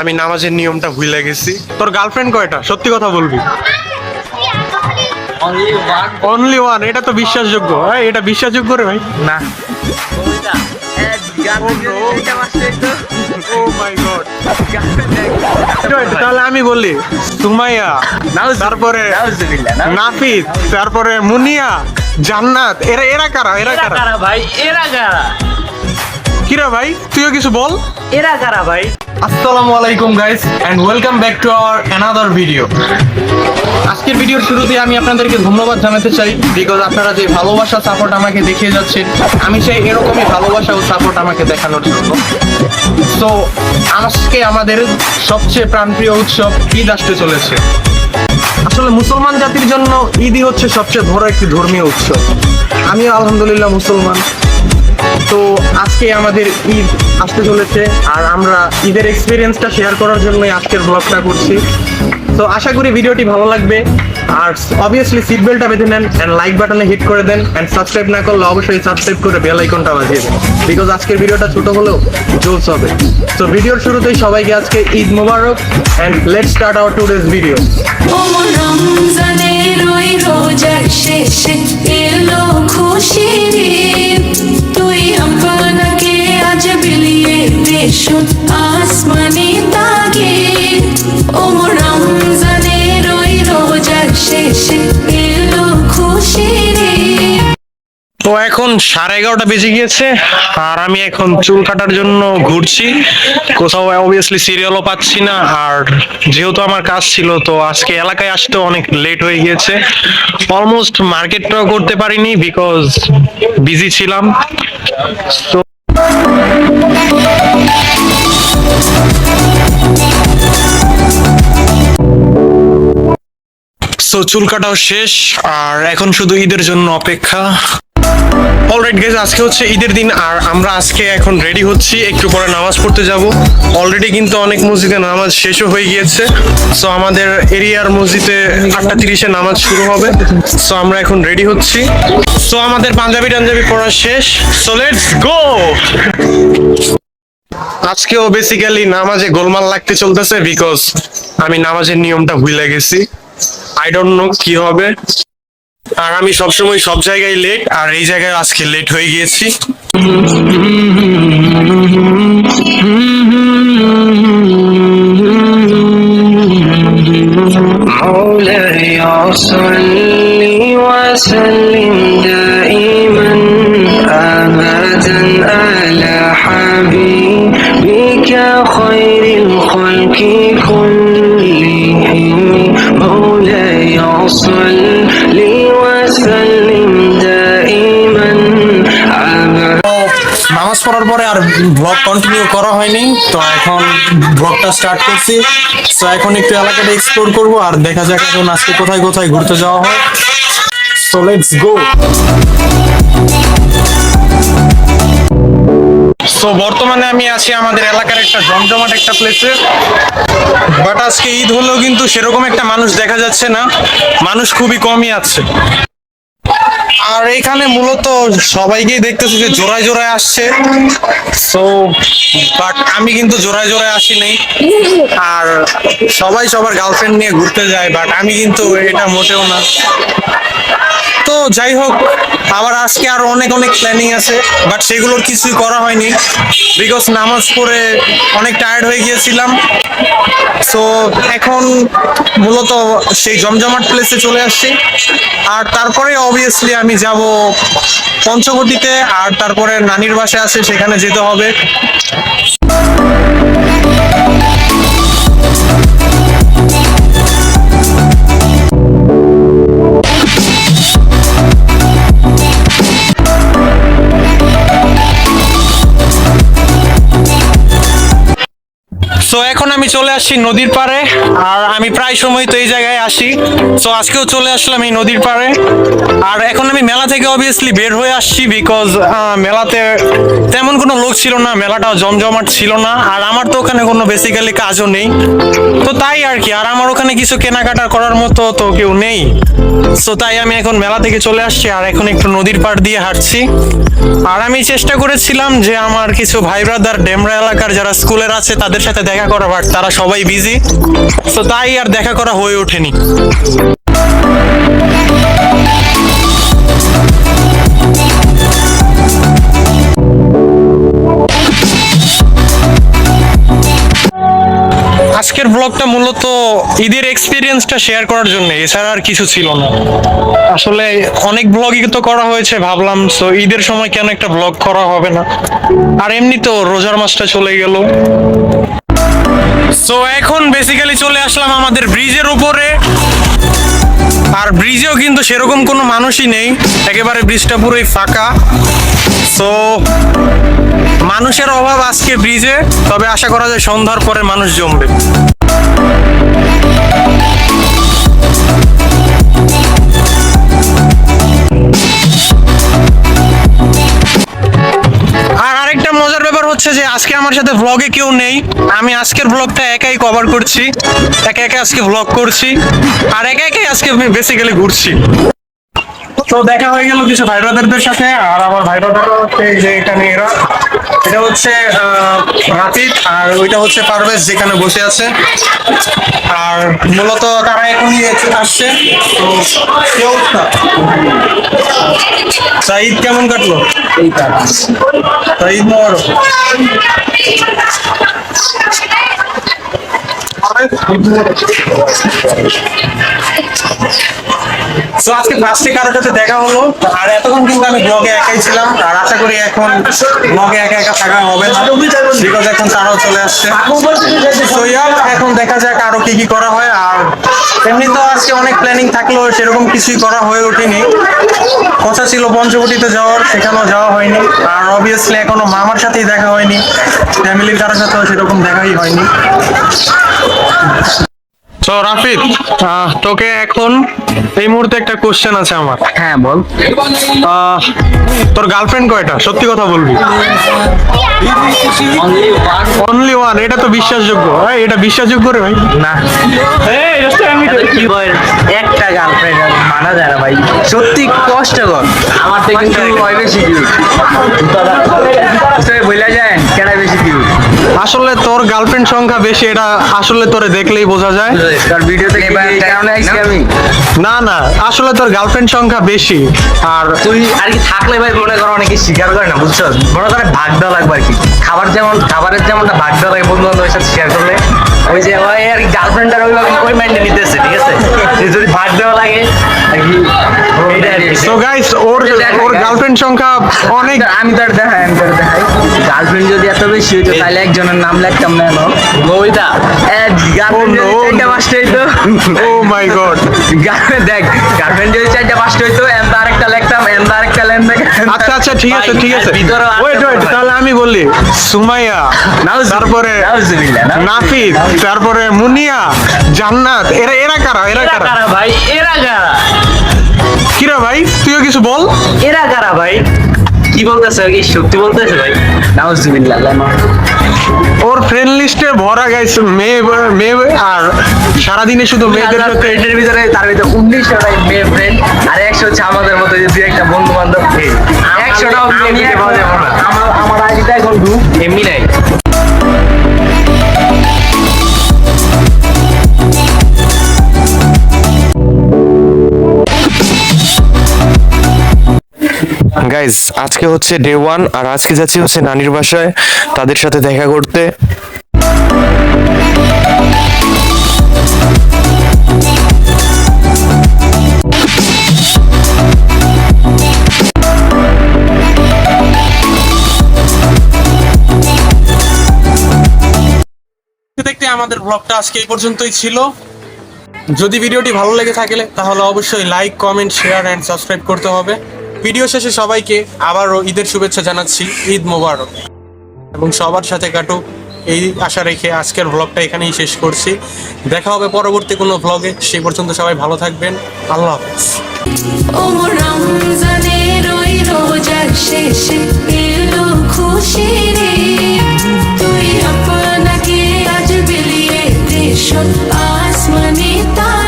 আমি নামাজের নিয়মটা ভুলে গেছি। তোর গার্লফ্রেন্ড কয়টা? সত্যি কথা বলবি? অনলি ওয়ান এটা তো বিশ্বাসযোগ্য। এটা বিশ্বাসযোগ্য রে ভাই। না। তাহলে আমি বলি সুমাইয়া তারপরে নাফিস তারপরে মুনিয়া জান্নাত এরা এরা কারা? এরা কারা? কারা ভাই? এরা কারা? কিরা ভাই তুইও কিছু বল। এরা কারা ভাই? আসসালামু আলাইকুম guys and welcome back to our another video আজকের ভিডিওর শুরুতে আমি আপনাদেরকে ধন্যবাদ জানাতে চাই বিকজ আপনারা যে ভালোবাসা সাপোর্ট আমাকে দেখিয়ে যাচ্ছেন, আমি চাই এরকমই ভালোবাসা ও সাপোর্ট আমাকে দেখানোর জন্য। তো আজকে আমাদের সবচেয়ে প্রাণপ্রিয় উৎসব ঈদ আসতে চলেছে। আসলে মুসলমান জাতির জন্য ঈদই হচ্ছে সবচেয়ে বড় একটি ধর্মীয় উৎসব। আমিও আলহামদুলিল্লাহ মুসলমান। তো আজকে আমাদের ঈদ আসতে চলেছে আর আমরা ঈদের এক্সপিরিয়েন্সটা শেয়ার করার জন্যই আজকের ব্লগটা করছি। তো আশা করি ভিডিওটি ভালো লাগবে। আর অবভিয়াসলি সিট বেল্টটা বেঁধে নেন অ্যান্ড লাইক বাটনে হিট করে দেন অ্যান্ড সাবস্ক্রাইব না করলে অবশ্যই সাবস্ক্রাইব করে বেল আইকনটা বাজিয়ে দেন। বিকজ আজকের ভিডিওটা ছোট হলেও জোস হবে। তো ভিডিওর শুরুতেই সবাইকে আজকে Eid Mubarak and let start our today's video ও রমজানের ওই রোজার শেষে খুশির আসমানি তাগিদ ও রমজানের ওই রোজার শেষে এলো ঈদ। তো এখন সাড়ে এগারোটা বেজে গিয়েছে, আর আমি এখন চুল কাটার জন্য ঘুরছি। কোথাও অবভিয়াসলি সিরিয়ালও পাচ্ছি না, আর যেহেতু আমার কাজ ছিল, তো আজকে এলাকায় আসতে অনেক লেট হয়ে গিয়েছে। অলমোস্ট মার্কেটটাও করতে পারিনি বিকজ বিজি ছিলাম। তো সো চুল কাটাও শেষ, আর এখন শুধু ঈদের জন্য অপেক্ষা। অলরাইট গেজ আজকে হচ্ছে ঈদের দিন, আর আমরা আজকে এখন রেডি হচ্ছি, একটু পরে নামাজ পড়তে যাব। অলরেডি কিন্তু অনেক মসজিদে নামাজ শেষও হয়ে গিয়েছে। সো আমাদের এরিয়ার মসজিদে আটটা তিরিশে নামাজ শুরু হবে। সো আমরা এখন রেডি হচ্ছি। সো আমাদের পাঞ্জাবি টাঞ্জাবি পড়া শেষ। সো লেটস গো আজকেও বেসিক্যালি নামাজে গোলমাল লাগতে চলতেছে বিকজ আমি নামাজের নিয়মটা ভুলে গেছি। আই ডোন্ট নো কি হবে আর আমি সবসময় সব জায়গায় লেট আর এই জায়গায় আজকে লেট হয়ে গিয়েছি مولاي صل وسلم পরে আর ব্লগ কন্টিনিউ করা হয়নি, তো এখন ব্লগটা স্টার্ট করছি। তো এখন একটু এলাকাটা এক্সপ্লোর করব, আর দেখা যাক এখন আজকে কোথায় কোথায় ঘুরতে যাওয়া হয়। সো লেটস গো সো বর্তমানে আমি আছি আমাদের এলাকার একটা জমজমাট একটা প্লেসে বাট আজকে ঈদ হলেও কিন্তু সেরকম একটা মানুষ দেখা যাচ্ছে না। মানুষ খুবই কমই আছে। আর এখানে মূলত সবাইকেই দেখতেছি যে জোড়ায় জোড়ায় আসছে। সো বাট আমি কিন্তু জোড়ায় জোড়ায় আসি নাই। আর সবাই সবার গার্লফ্রেন্ড নিয়ে ঘুরতে যায় বাট আমি কিন্তু এটা মোটেও না। তো যাই হোক, আবার আজকে আরও অনেক অনেক প্ল্যানিং আছে বাট সেগুলোর কিছুই করা হয়নি। বিকজ নামাজ পড়ে অনেক টায়ার্ড হয়ে গিয়েছিলাম। সো এখন মূলত সেই জমজমাট প্লেসে চলে আসছি। আর তারপরে অবভিয়াসলি আমি যাব পঞ্চবটিতে, আর তারপরে নানির বাসায় আসে সেখানে যেতে হবে। সো এখন আমি চলে আসছি নদীর পাড়ে, আর আমি প্রায় সময় তো এই জায়গায় আসি। সো আজকেও চলে আসলাম এই নদীর পাড়ে। আর এখন আমি মেলা থেকে অবভিয়াসলি বের হয়ে আসছি বিকজ মেলাতে তেমন কোনো লোক ছিল না, মেলাটাও জমজমাট ছিল না, আর আমার তো ওখানে কোনো বেসিক্যালি কাজও নেই। তো তাই আর কি, আর আমার ওখানে কিছু কেনাকাটা করার মতো তো কেউ নেই। সো তাই আমি এখন মেলা থেকে চলে আসছি, আর এখন একটু নদীর পাড় দিয়ে হাঁটছি। আর আমি চেষ্টা করেছিলাম যে আমার কিছু ভাই ব্রাদার ডেমরা এলাকার যারা স্কুলের আছে, তাদের সাথে দেখা দেখা করা বাট তারা সবাই বিজি তো তাই আর দেখা করা হয়ে ওঠেনি। আজকের ব্লগটা মূলত ঈদের এক্সপিরিয়েন্সটা শেয়ার করার জন্য, এছাড়া আর কিছু ছিল না। আসলে অনেক ব্লগই তো করা হয়েছে ভাবলাম সো ঈদের সময় কেন একটা ব্লগ করা হবে না? আর এমনি তো রোজার মাসটা চলে গেল। সো এখন বেসিক্যালি চলে আসলাম আমাদের ব্রিজের উপরে। আর ব্রিজেও কিন্তু সেরকম কোনো মানুষই নেই। একেবারে ব্রিজটা পুরোই ফাঁকা। সো মানুষের অভাব আজকে ব্রিজে তবে আশা করা যায় সন্ধ্যার পরে মানুষ জমবে। আমার সাথে ব্লগে কেউ নেই। আমি আজকের ব্লগটা একাই কভার করছি। একা একা আজকে ব্লগ করছি। আর একা একাই আজকে বেসিক্যালি ঘুরছি। তো দেখা হয়ে গেল কিছু ভাই ব্রাদারদের সাথে আর আমার ভাই ব্রাদার হচ্ছে যে এখানে এরা। এটা হচ্ছে রাফিক আর ওইটা হচ্ছে পারভেজ যেখানে বসে আছে। আর মূলত তারা এখনই আসছে। তো কি অবস্থা? তা কেমন কাটলো? ঈদ মোবারক। I'm তো আজকে ফার্স্টে কারোর সাথে দেখা হলো। আর এতক্ষণ কিন্তু আমি ব্লগে একাই ছিলাম। আর আশা করি এখন ব্লগে একা একা থাকা হবে না। বিকজ এখন তারাও চলে আসছে। তো এখন দেখা যাক আরও কি কি করা হয়। আর এমনি তো আজকে অনেক প্ল্যানিং থাকলেও সেরকম কিছুই করা হয়ে ওঠেনি। কথা ছিল পঞ্চবটিতে যাওয়ার, সেখানেও যাওয়া হয়নি। আর অবভিয়াসলি এখনও মামার সাথেই দেখা হয়নি। ফ্যামিলির কারোর সাথেও সেরকম দেখাই হয়নি। তো রাফিদ তোকে এখন এই মুহূর্তে একটা কোশ্চেন আছে আমার হ্যাঁ বল তোর গার্লফ্রেন্ড কয়টা সত্যি কথা বলবি অনলি ওয়ান এটা তো বিশ্বাসযোগ্য এই, এটা বিশ্বাসযোগ্য রে ভাই না একটা গার্লফ্রেন্ড মানা যায় না ভাই সত্যি কষ্টকর আমার থেকে কিন্তু বেশি কিউট বলে যায় কেডা বেশি কিউট আসলে তোর গার্লফ্রেন্ড সংখ্যা বেশি এটা আসলে তোরে দেখলেই বোঝা যায়। তার ভিডিওতে কি এই কারণে আইছি আমি। না না আসলে তোর গার্লফ্রেন্ড সংখ্যা বেশি আর তুই আর কি থাকলে ভাই মনে করো অনেকে শিকার করে না বুঝছ? মনে করে ভাগ দেওয়া লাগবে আর কি। খাবার যেমন খাবারের যেমনটা ভাগ দেওয়া লাগে বন্ধু বান্ধবের সাথে শেয়ার করলে। ওই যে ওই আর গার্লফ্রেন্ড আর ওই ওই মাইন্ডে নিতেছে ঠিক আছে? যদি ভাগ দেওয়া লাগে গাইস ওর ওর গার্লফ্রেন্ড সংখ্যা অনেক আমি তার দেখাই আমি তার দেখাই। গার্লফ্রেন্ড যদি এত বেশি হইতো তাহলে একজনের নাম লিখতাম না কেন বইটা গার্লফ্রেন্ড Oh, যদি চারটা পাঁচটা হইতো। ও মাই গড গার্লফ্রেন্ড দেখ গার্লফ্রেন্ড যদি চারটা পাঁচটা হইতো আচ্ছা ঠিক আছে ঠিক আছে। ওয়েট ওয়েট তাহলে আমি বলি সুমাইয়া তারপরে নাফিদ তারপরে মুনিয়া জান্নাত এরা এরা কারা? এরা কারা? ভাই? এরা কারা? কিরা ভাই? তুইও কিছু বল। এরা কারা ভাই? কি বলতেছে? কি সত্যি বলতেছে ভাই? নাউজুবিল্লাহ ওর ফ্রেন্ড লিস্টে ভরা গাইছে মেয়ে মেয়ে আর সারাদিনে শুধু মেয়েদের সাথে ফ্রেন্ডের ভিতরে তার ভিতরে উনিশটা মেয়ে ফ্রেন্ড আর একশো হচ্ছে আমাদের মতো যে দুই একটা বন্ধু বান্ধব একশোটাও মেয়ে দিতে পাওয়া যাবে না। আমার আমার আইডিটা এখন গ্রুপ এমনি নাই। গাইজ আজকে হচ্ছে ডে ওয়ান আর আজকে যাচ্ছি হচ্ছে নানির বাসায় তাদের সাথে দেখা করতে। আমাদের ব্লগটা আজকে এই পর্যন্তই ছিল। যদি ভিডিওটি ভালো লেগে থাকলে, তাহলে অবশ্যই like comment share and subscribe করতে হবে। ভিডিও শেষে সবাইকে আবারও ঈদের শুভেচ্ছা জানাচ্ছি, ঈদ মোবারক। এবং সবার সাথে কাটুক। এই আশা রেখে আজকের ব্লগটা এখানেই শেষ করছি। দেখা হবে পরবর্তী কোনো ব্লগে সে পর্যন্ত সবাই ভালো থাকবেন। আল্লাহ হাফেজ। Shut eyes, manitas.